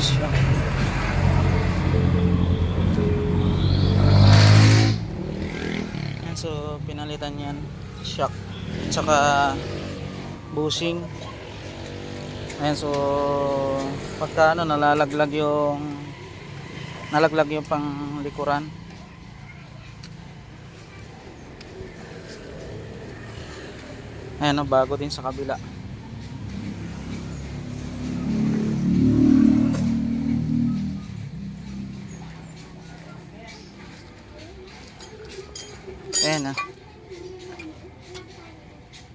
siya. So pinalitan yan shock. At saka bushing ayan so pagka ano nalalaglag yung nalaglag yung pang likuran ayan no, bago din sa kabila. Ayan ah.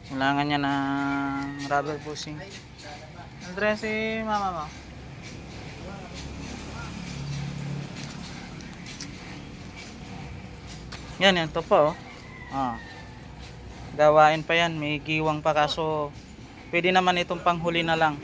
Kailangan niya ng rubber bushing. Andres, si mama mo. Yan, yan. Ito pa oh. Ah. Gawain pa yan. May giwang pa kaso pwede naman itong panghuli na lang.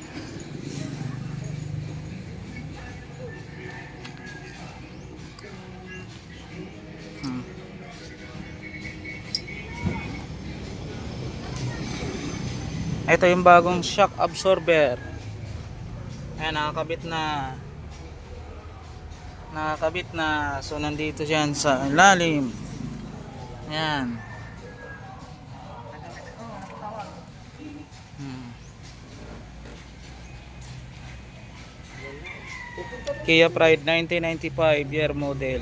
Ito yung bagong shock absorber. Ayan, nakakabit na. Nakakabit na. So, nandito siyan sa ilalim. Ayan. Hmm. Kia Pride 1995 year model.